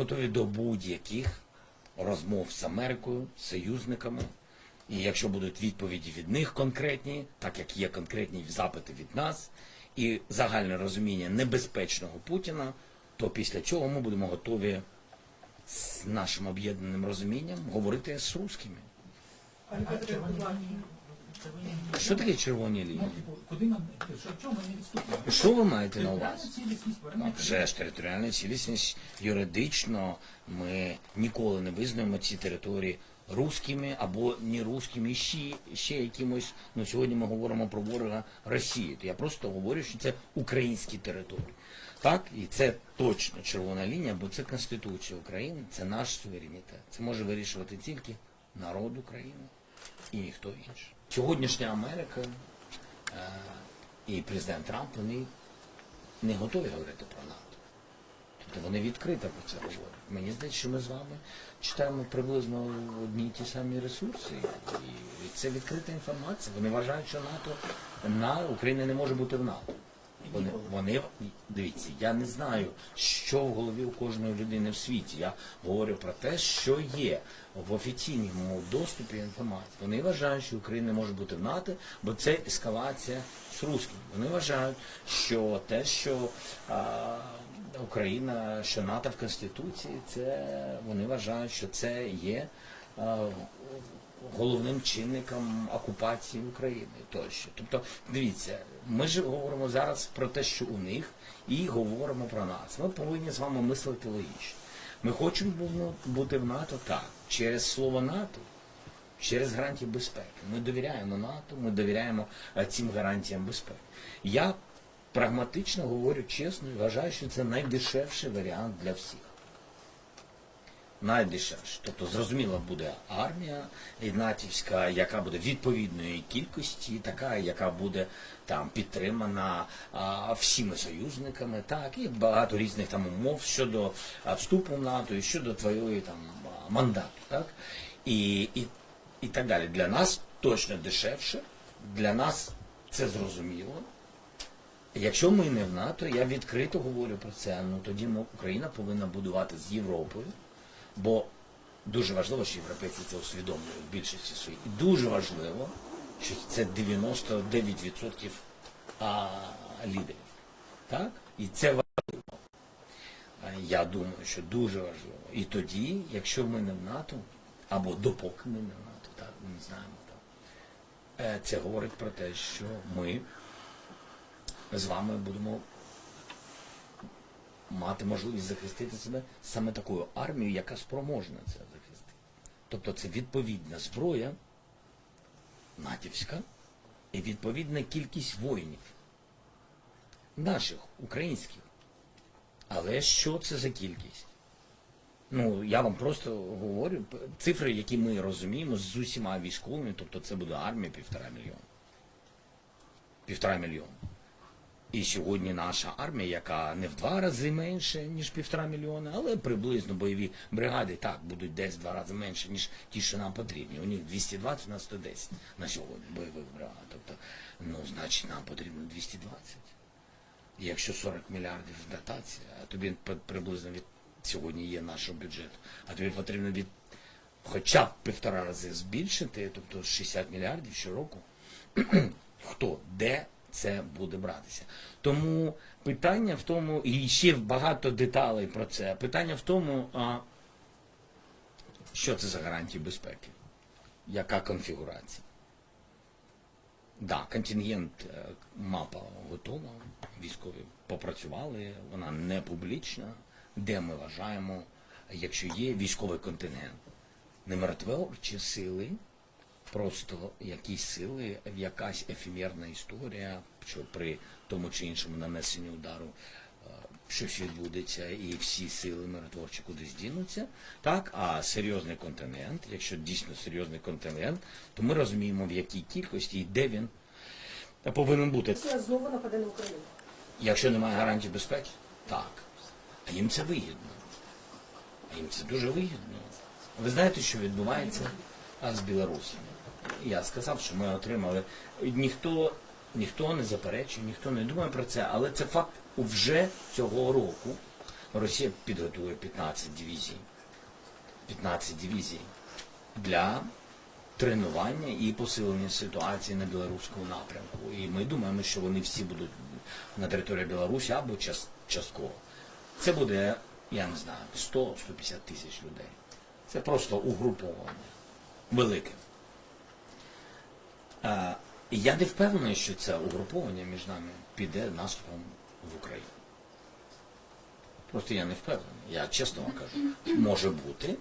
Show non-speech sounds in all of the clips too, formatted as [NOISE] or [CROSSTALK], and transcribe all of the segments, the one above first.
готові до будь-яких розмов з Америкою, союзниками. І якщо будуть відповіді від них конкретні, так як є конкретні запити від нас, і загальне розуміння небезпечного Путіна, то після цього ми будемо готові з нашим об'єднаним розумінням говорити з русскими. Що таке червоні Ну, лінії? типу, куди нам, що, чому не відступимо? Що ви маєте на увазі? А Вже ж територіальна цілісність юридично ми ніколи не визнаємо ці території руськими або не руськими, ще, ще якимось. Ну сьогодні ми говоримо про ворога Росії. То я просто говорю, що це українські території. Так, і це точно червона лінія, бо це Конституція України, це наш суверенітет. Це може вирішувати тільки народ України і ніхто інший. Сьогоднішня Америка е, і президент Трамп вони не готові говорити про НАТО. Тобто вони відкрито про це говорять. Мені здається, що ми з вами читаємо приблизно одні й ті самі ресурси. І це відкрита інформація. Вони вважають, що НАТО на Україна не може бути в НАТО. Вони, вони дивіться, я не знаю, що в голові у кожної людини в світі. Я говорю про те, що є в офіційному доступі інформації. Вони вважають, що Україна може бути в НАТО, бо це ескалація з русским. Вони вважають, що те, що а, Україна, що НАТО в Конституції, це вони вважають, що це є а, головним чинником окупації України тощо. Тобто, дивіться, ми ж говоримо зараз про те, що у них, і говоримо про нас. Ми повинні з вами мислити логічно. Ми хочемо бути в НАТО так, через слово НАТО, через гарантії безпеки. Ми довіряємо НАТО, ми довіряємо е, цим гарантіям безпеки. Я прагматично говорю чесно і вважаю, що це найдешевший варіант для всіх найдешевше. Тобто, зрозуміло, буде армія натівська, яка буде відповідної кількості, така, яка буде там підтримана а, всіма союзниками, так, і багато різних там умов щодо вступу в НАТО і щодо твоєї там мандату, так? І, і, і так далі. Для нас точно дешевше, для нас це зрозуміло. Якщо ми не в НАТО, я відкрито говорю про це, ну тоді Україна повинна будувати з Європою, бо дуже важливо, що європейці це усвідомлюють в більшості своїй. І дуже важливо, що це 99% лідерів. Так? І це важливо. Я думаю, що дуже важливо. І тоді, якщо ми не в НАТО, або допоки ми не в НАТО, так, ми не знаємо так. е, Це говорить про те, що ми з вами будемо мати можливість захистити себе саме такою армією, яка спроможна це захистити. Тобто це відповідна зброя натівська і відповідна кількість воїнів наших, українських. Але що це за кількість? Ну, я вам просто говорю, цифри, які ми розуміємо з усіма військовими, тобто це буде армія півтора мільйона. Півтора мільйона. І сьогодні наша армія, яка не в два рази менше, ніж півтора мільйона, але приблизно бойові бригади так будуть десь в два рази менше, ніж ті, що нам потрібні. У них 220, у нас 110 на сьогодні бойових бригад. Тобто, ну, значить, нам потрібно 220. І якщо 40 мільярдів дотація, а тобі приблизно від сьогодні є нашого бюджету, а тобі потрібно від хоча б півтора рази збільшити, тобто 60 мільярдів щороку, [CLEARS THROAT] хто, де це буде братися. Тому питання в тому, і ще багато деталей про це. Питання в тому, а, що це за гарантії безпеки, яка конфігурація. Да, контингент, е, мапа готова, військові попрацювали, вона не публічна, де ми вважаємо, якщо є військовий контингент, не мертвечі сили, просто якісь сили, якась ефемерна історія, що при тому чи іншому нанесенні удару е, щось відбудеться і всі сили миротворчі кудись дінуться. Так, а серйозний континент, якщо дійсно серйозний континент, то ми розуміємо, в якій кількості і де він повинен бути. Росія знову нападе на Україну. Якщо немає гарантій безпеки, так. А їм це вигідно. А їм це дуже вигідно. Ви знаєте, що відбувається з білорусами? Я сказав, що ми отримали. Ніхто, ніхто не заперечує, ніхто не думає про це, але це факт вже цього року. Росія підготує 15 дивізій. 15 дивізій для тренування і посилення ситуації на білоруському напрямку. І ми думаємо, що вони всі будуть на території Білорусі або частково. Це буде, я не знаю, 100-150 тисяч людей. Це просто угруповання. Велике. Я не впевнений, що це угруповання між нами піде наступом в Україну. Просто я не впевнений. Я чесно вам кажу. Може бути,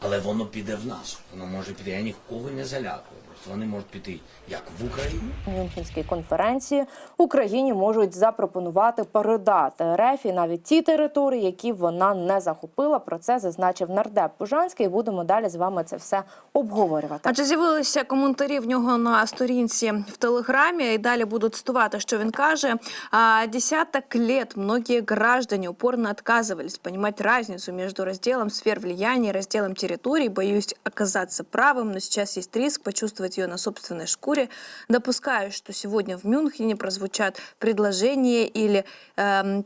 але воно піде в нас. Воно може піти. Я нікого не залякую. Просто вони можуть піти як в Україну, Мюнхенській конференції Україні можуть запропонувати передати РФ і навіть ті території, які вона не захопила. Про це зазначив нардеп Бужанський. Будемо далі з вами це все обговорювати. Адже з'явилися коментарі в нього на сторінці в телеграмі, і далі буду цитувати, що він каже. «А, Десяток лет многие граждане упорно отказывались понимать разницу между разделом сфер влияния и разделом территорий. Боюсь оказаться правым, но сейчас есть риск почувствовать ее на собственной шкуре. Допускаю, что сегодня в Мюнхене прозвучат предложения или эм,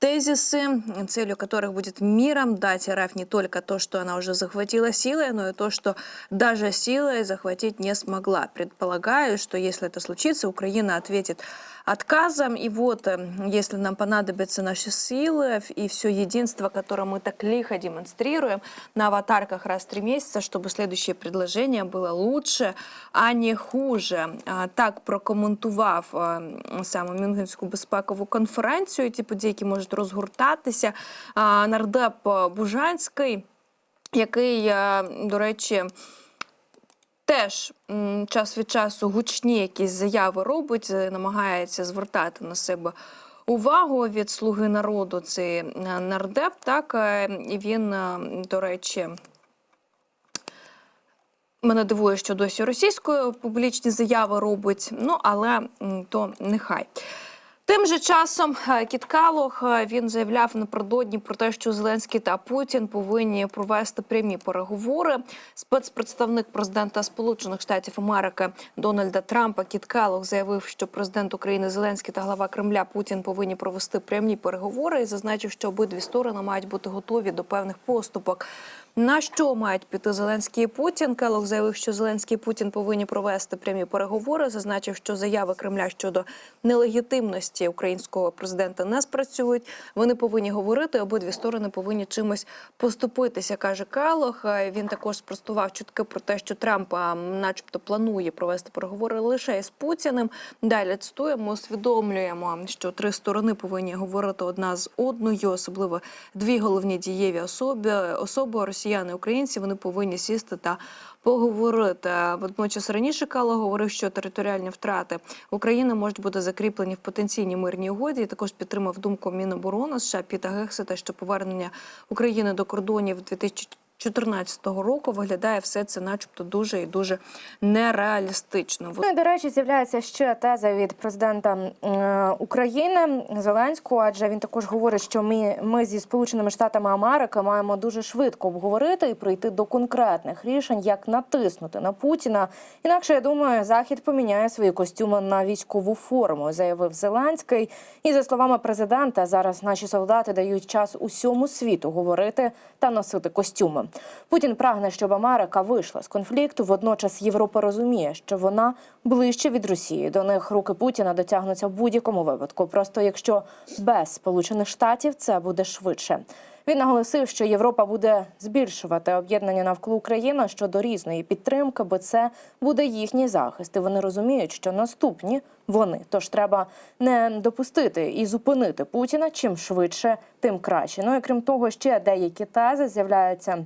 тезисы, целью которых будет миром дать РФ не только то, что она уже захватила силой, но и то, что даже силой захватить не смогла. Предполагаю, что если это случится, Украина ответит отказом. И вот, э, если нам понадобятся наши силы и все единство, которое мы так лихо демонстрируем на аватарках раз в три месяца, чтобы следующее предложение было лучше, а не хуже. А, Так прокоментував е, саме Мюнхенську безпекову конференцію. Ті події, які можуть розгортатися. Нардеп е, Бужанський, який, е, до речі, теж час від часу гучні якісь заяви робить, е, намагається звертати на себе увагу від слуги народу. Цей е, нардеп, так і він, до речі. Мене дивує, що досі російською публічні заяви робить, ну але то нехай. Тим же часом е, Кіт Калох е, він заявляв напередодні про те, що Зеленський та Путін повинні провести прямі переговори. Спецпредставник президента Сполучених Штатів Америки Дональда Трампа Кіт Калох заявив, що президент України Зеленський та глава Кремля Путін повинні провести прямі переговори і зазначив, що обидві сторони мають бути готові до певних поступок. На що мають піти Зеленський і Путін? Келох заявив, що Зеленський і Путін повинні провести прямі переговори. Зазначив, що заяви Кремля щодо нелегітимності українського президента не спрацюють. Вони повинні говорити. Обидві сторони повинні чимось поступитися, каже Келох. Е, Він також спростував чутки про те, що Трамп, начебто, планує провести переговори лише із Путіним. Далі цитуємо, усвідомлюємо, що три сторони повинні говорити одна з одною, особливо дві головні дієві особи, особи росіяни українці. Вони повинні сісти та поговорити. Водночас раніше Кало говорив, що територіальні втрати України можуть бути закріплені в потенційній мирній угоді. І також підтримав думку Міноборони США Піта Гексета, що повернення України до кордонів 2014 року виглядає все це, начебто, дуже і дуже нереалістично. Ну і до речі, з'являється ще теза від президента е, України Зеленського, адже він також говорить, що ми, ми зі Сполученими Штатами Америки маємо дуже швидко обговорити і прийти до конкретних рішень, як натиснути на Путіна. Інакше я думаю, захід поміняє свої костюми на військову форму, заявив Зеленський. І за словами президента, зараз наші солдати дають час усьому світу говорити та носити костюми. Путін прагне, щоб Америка вийшла з конфлікту. Водночас Європа розуміє, що вона ближче від Росії. До них руки Путіна дотягнуться в будь-якому випадку. Просто якщо без Сполучених Штатів це буде швидше. Він наголосив, що Європа буде збільшувати об'єднання навколо України щодо різної підтримки, бо це буде їхній захист. І вони розуміють, що наступні вони. Тож треба не допустити і зупинити Путіна чим швидше, тим краще. Ну і крім того, ще деякі тези з'являються.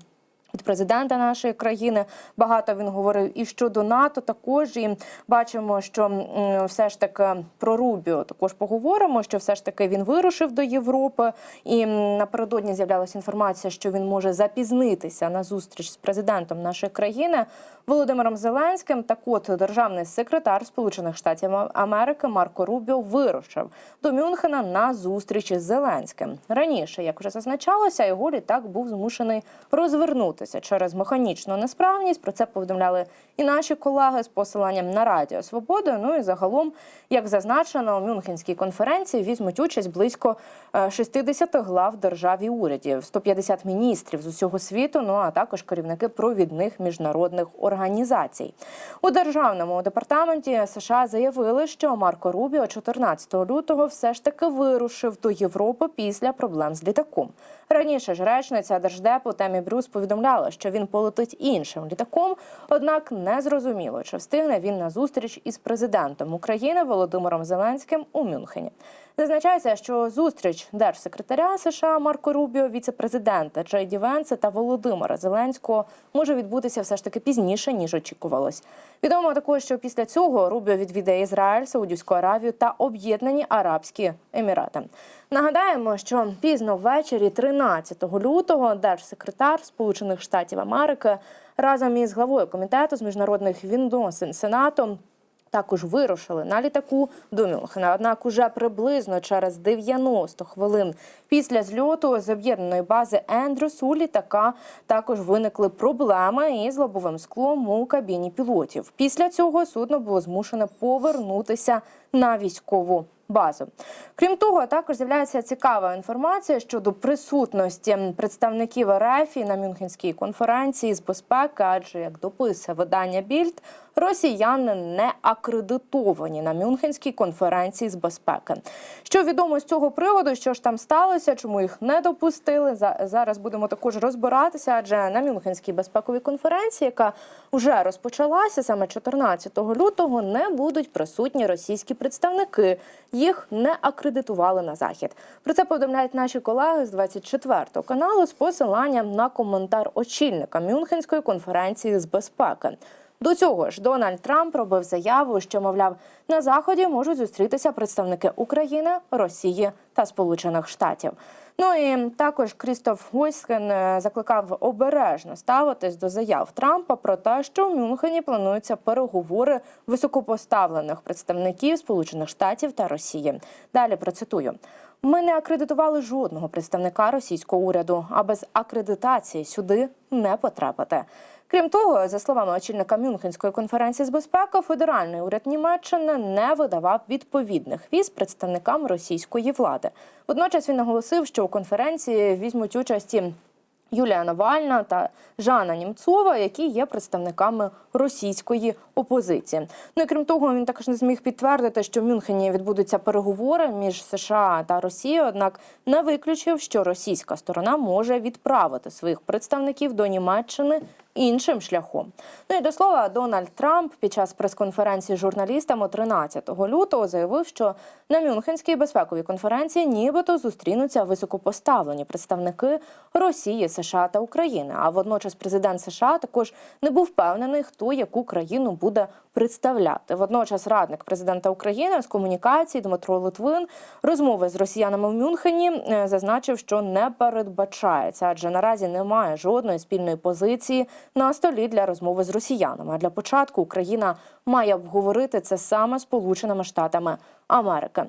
Від президента нашої країни багато він говорив і щодо НАТО. Також і бачимо, що все ж таки про Рубіо також поговоримо. Що все ж таки він вирушив до Європи, і напередодні з'являлася інформація, що він може запізнитися на зустріч з президентом нашої країни Володимиром Зеленським. Так, от державний секретар Сполучених Штатів Америки Марко Рубіо вирушив до Мюнхена на зустріч із Зеленським. Раніше, як вже зазначалося, його літак був змушений розвернутися повернутися через механічну несправність. Про це повідомляли і наші колеги з посиланням на Радіо Свобода. Ну і загалом, як зазначено, у Мюнхенській конференції візьмуть участь близько е, 60 глав держав і урядів, 150 міністрів з усього світу. Ну а також керівники провідних міжнародних організацій. У державному департаменті США заявили, що Марко Рубіо 14 лютого все ж таки вирушив до Європи після проблем з літаком. Раніше ж речниця держдепу Темі Брюс повідомляла, що він полетить іншим літаком. Однак не зрозуміло, чи встигне він на зустріч із президентом України Володимиром Зеленським у Мюнхені. Зазначається, що зустріч держсекретаря США Марко Рубіо, віце-президента Джей Ді Венса та Володимира Зеленського може відбутися все ж таки пізніше ніж очікувалось. Відомо також, що після цього Рубіо відвідає Ізраїль, Саудівську Аравію та Об'єднані Арабські Емірати. Нагадаємо, що пізно ввечері, 13 лютого, держсекретар Сполучених Штатів Америки разом із главою комітету з міжнародних відносин Сенатом також вирушили на літаку до Мюнхена. Однак уже приблизно через 90 хвилин після зльоту з об'єднаної бази Ендрюс у літака також виникли проблеми із лобовим склом у кабіні пілотів. Після цього судно було змушене повернутися на військову. Базу, крім того, також з'являється цікава інформація щодо присутності представників РФ на Мюнхенській конференції з безпеки, адже як дописує видання Більд, росіяни не акредитовані на Мюнхенській конференції з безпеки. Що відомо з цього приводу, що ж там сталося, чому їх не допустили? За- Зараз будемо також розбиратися, адже на Мюнхенській безпековій конференції, яка вже розпочалася саме 14 лютого, не будуть присутні російські представники. Їх не акредитували на захід. Про це повідомляють наші колеги з 24 каналу з посиланням на коментар очільника Мюнхенської конференції з безпеки. До цього ж Дональд Трамп робив заяву, що мовляв на заході можуть зустрітися представники України, Росії та Сполучених Штатів. Ну і також Крістоф Гойскен е, закликав обережно ставитись до заяв Трампа про те, що в Мюнхені плануються переговори високопоставлених представників Сполучених Штатів та Росії. Далі процитую. Ми не акредитували жодного представника російського уряду, а без акредитації сюди не потрапити. Крім того, за словами очільника Мюнхенської конференції з безпеки, федеральний уряд Німеччини не видавав відповідних віз представникам російської влади. Водночас він наголосив, що у конференції візьмуть участь і Юлія Навальна та Жанна Німцова, які є представниками російської опозиції. Ну і крім того, він також не зміг підтвердити, що в Мюнхені відбудуться переговори між США та Росією. Однак не виключив, що російська сторона може відправити своїх представників до Німеччини іншим шляхом. Ну і до слова, Дональд Трамп під час прес-конференції з журналістами 13 лютого заявив, що на Мюнхенській безпековій конференції нібито зустрінуться високопоставлені представники Росії, США та України. А водночас президент США також не був впевнений, хто яку країну буде представляти. Водночас радник президента України з комунікації Дмитро Литвин розмови з росіянами в Мюнхені е, зазначив, що не передбачається, адже наразі немає жодної спільної позиції на столі для розмови з росіянами. А для початку Україна має обговорити це саме Сполученими Штатами Америки.